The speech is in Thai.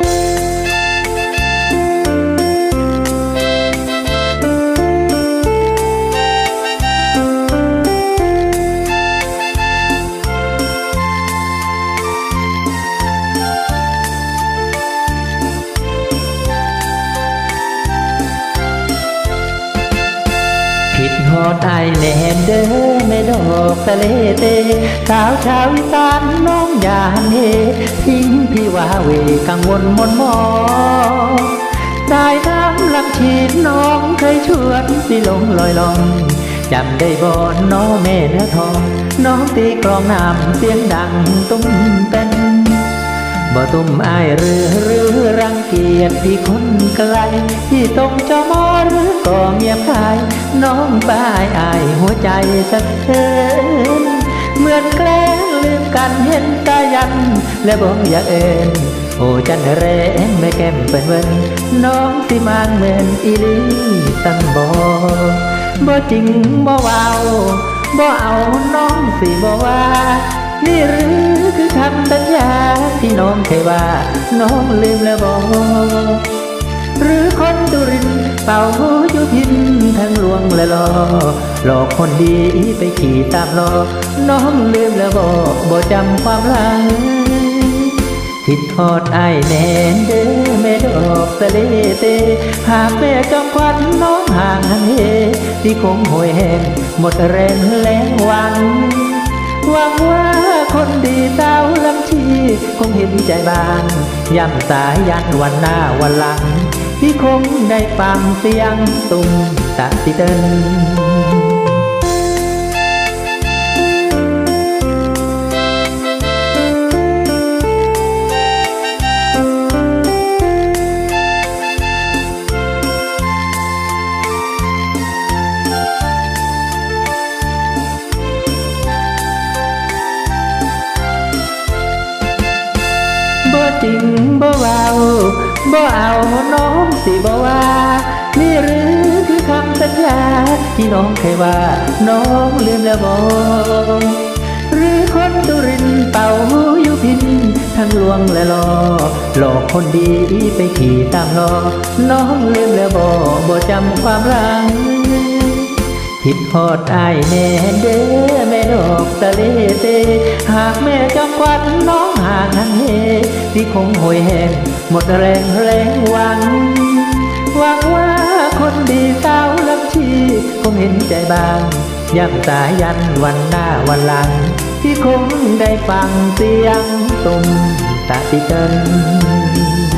ผิด ดไอายแน่เด้อแม่ดอกทะเลเตสาวชาวอีสานน้องยาเฮทิ้งพี่ว่าเวกังวลมนหมองได้น้ำลำชีดน้องเคยชวนสิลงลอยลองจำได้บ่น้องแม่เนื้อทอง น้องตีกลองน้ำเสียงดังตุ้มเต้นบ่ตุ้มอายหรือหรือรังเกียจพี่คนไกลที่ตรงจอมอหรือ ก็เงียบหายน้องบ้ายอายหัวใจสะเทือนเหมือนแกล้งลืมกันเห็นตายัน และบอกอยากเอ็นโอ้จันเรนไม่แก้มเป็นเวินน้องสิมางเหมือนอีลีตันบอบ่จริงบ่เว้าบ่เอาน้องสิบ่ว่า นี่หรือคือคำสัญญาที่น้องเคยว่า น้องลืมแล้วบอกหรือคนตุรินท เป่าหูอยู่พินทั้งลวงและลอหลอกคนดีไปขี่ตามลอน้องลืมแล้วบอกบ่จำความหลังคิดทอดไอายแน่เด้อแม่ดอกสะเลเตหากแม่จอมควันน้องห่างเหที่คงห่วยแหงหมดแรงแรงหวังหวังว่าคนดีสาวลำชี คงเห็นใจบางย่ำสายยันวันหน้าวันหลัง ที่คงได้ฟังเสียงตุ้มตะติเดินบ่จริงบ่เว้า บ่เอาน้องสิบ่ว่า นี่หรือคือคำสัญญา ที่น้องเคยว่า น้องลืมแล้วบ่หรือคนตุรินเป่าอยู่พิน ทั้งลวงและลอหลอกคนดีไปขี่ตามลอน้องลืมแล้วบ่บ่จำความหลังคิดฮอดอายแน่เด้อแม่ดอกทะเลเต หากแม่จำควันน้องห่างหันเหที่คงห่วยแห้ง หมดแรงแรงหวัง หวังว่าคนดีสาวลำชีคงเห็นใจบางย่ำสายันวันหน้าวันหลัง ที่คงได้ฟังเสียงตุ่มตะติเกิน